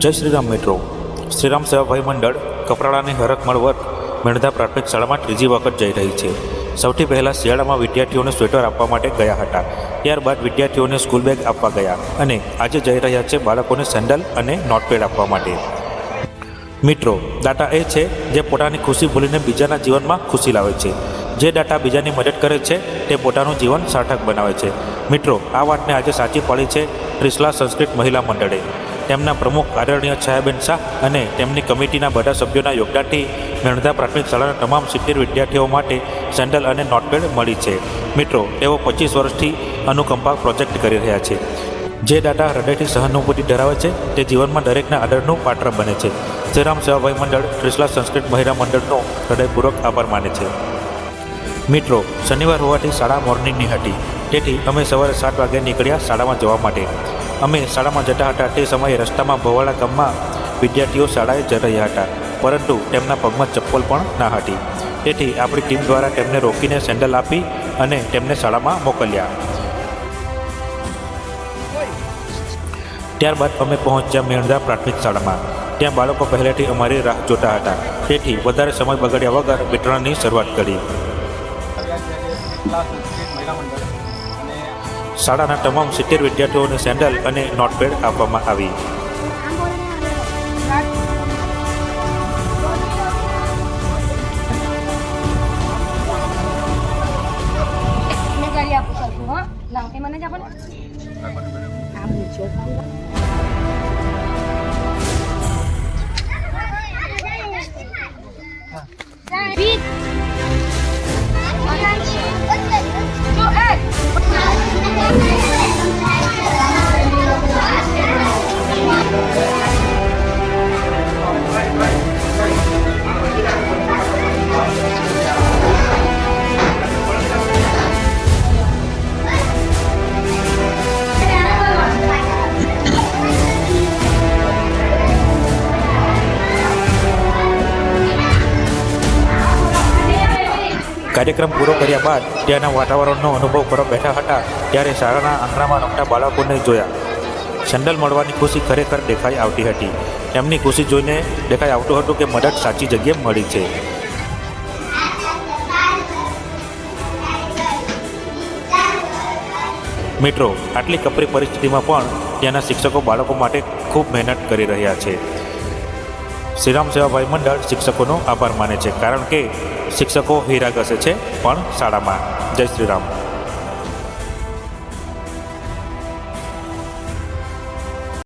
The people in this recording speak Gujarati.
જય શ્રીરામ મિત્રો. શ્રીરામ સેવાભાઈ મંડળ કપરાડાની હરકમળ વર્ગ મેણધા પ્રાથમિક શાળામાં ત્રીજી વખત જઈ રહી છે. સૌથી પહેલાં શિયાળામાં વિદ્યાર્થીઓને સ્વેટર આપવા માટે ગયા હતા. ત્યારબાદ વિદ્યાર્થીઓને સ્કૂલ બેગ આપવા ગયા અને આજે જઈ રહ્યા છે બાળકોને સેન્ડલ અને નોટપેડ આપવા માટે. મિત્રો દાતા એ છે જે પોતાની ખુશી ભૂલીને બીજાના જીવનમાં ખુશી લાવે છે. જે દાતા બીજાની મદદ કરે છે, તે પોતાનું જીવન સાર્થક બનાવે છે. મિત્રો, આ વાતને આજે સાચી પડી છે ત્રિશલા સંસ્કૃત મહિલા મંડળે. તેમના પ્રમુખ આદરણીય છાયાબેન શાહ અને તેમની કમિટીના બધા સભ્યોના યોગદાનથી નર્મદા પ્રાથમિક શાળાના તમામ સિત્તેર વિદ્યાર્થીઓ માટે સેન્ડલ અને નોટપેડ મળી છે. મિત્રો, તેઓ પચીસ વર્ષથી અનુકંપા પ્રોજેક્ટ કરી રહ્યા છે. જે દાદા હૃદયથી સહાનુભૂતિ ધરાવે છે, તે જીવનમાં દરેકના આદરનું પાત્ર બને છે. શ્રીરામ સેવાભાઈ મંડળ, ત્રિશલા સંસ્કૃત મહિલા મંડળનો હૃદયપૂર્વક આભાર માને છે. મિત્રો, શનિવાર હોવાથી શાળા મોર્નિંગની હતી. તેથી અમે સવારે સાત વાગે નીકળ્યા શાળામાં જવા માટે. અમે શાળામાં જતા હતા તે સમયે રસ્તામાં ભોવાળા ગામમાં વિદ્યાર્થીઓ શાળાએ જઈ રહ્યા હતા, પરંતુ તેમના પગમાં ચપ્પલ પણ ના હતી. તેથી આપણી ટીમ દ્વારા તેમને રોકીને સેન્ડલ આપી અને તેમને શાળામાં મોકલ્યા. ત્યારબાદ અમે પહોંચ્યા મેણદા પ્રાથમિક શાળામાં. ત્યાં બાળકો પહેલેથી અમારી રાહ જોતા હતા, તેથી વધારે સમય બગાડ્યા વગર વિતરણની શરૂઆત કરી. શાળાના તમામ સિત્તેર વિદ્યાર્થીઓને સેન્ડલ અને નોટપેડ આપવામાં આવી. મને જ આપો ને. કાર્યક્રમ પૂરો કર્યા બાદ ત્યાંના વાતાવરણનો અનુભવ કરવા બેઠા હતા ત્યારે શાળાના આંગણામાં રમતા બાળકોને જોયા. સેન્ડલ મળવાની ખુશી ખરેખર દેખાઈ આવતી હતી. એમની ખુશી જોઈને દેખાઈ આવતું હતું કે મદદ સાચી જગ્યાએ મળી છે. મિત્રો, આટલી કપરી પરિસ્થિતિમાં પણ ત્યાંના શિક્ષકો બાળકો માટે ખૂબ મહેનત કરી રહ્યા છે. શ્રીરામ સેવાભાઈ મંડળ શિક્ષકોનો આભાર માને છે, કારણ કે શિક્ષકો હીરા ઘસે છે, પણ શાળામાં. જય શ્રીરામ.